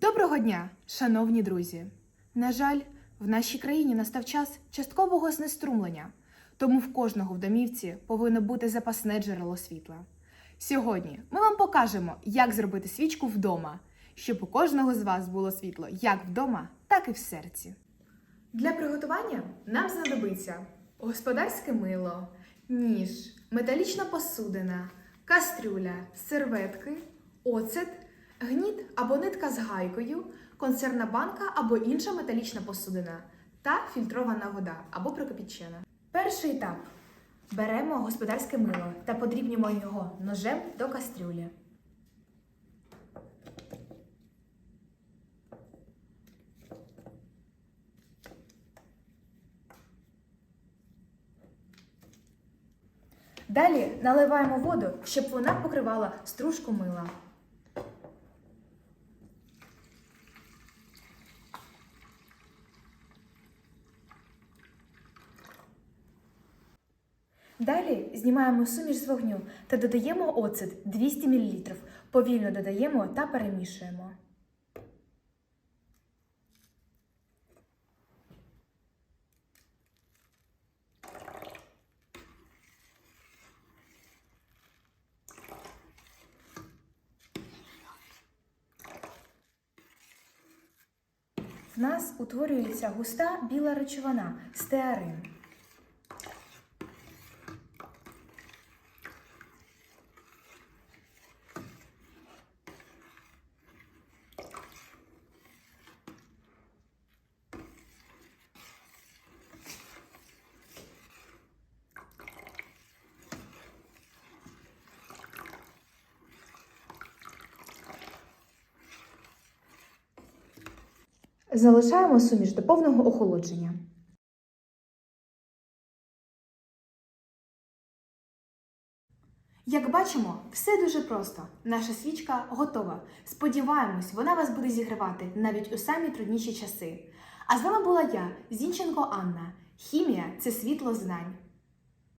Доброго дня, шановні друзі! На жаль, в нашій країні настав час часткового знеструмлення, тому в кожного в домівці повинно бути запасне джерело світла. Сьогодні ми вам покажемо, як зробити свічку вдома, щоб у кожного з вас було світло як вдома, так і в серці. Для приготування нам знадобиться господарське мило, ніж, металічна посудина, кастрюля, серветки, оцет, гніт або нитка з гайкою, консервна банка або інша металічна посудина та фільтрована вода або прокипячена. Перший етап. Беремо господарське мило та подрібнюємо його ножем до кастрюлі. Далі наливаємо воду, щоб вона покривала стружку мила. Далі знімаємо суміш з вогню та додаємо оцет 200 мл. Повільно додаємо та перемішуємо. В нас утворюється густа біла речовина стеарин. Залишаємо суміш до повного охолодження. Як бачимо, все дуже просто. Наша свічка готова. Сподіваємось, вона вас буде зігрівати навіть у самі трудніші часи. А з вами була я, Зінченко Анна. Хімія це світло знань.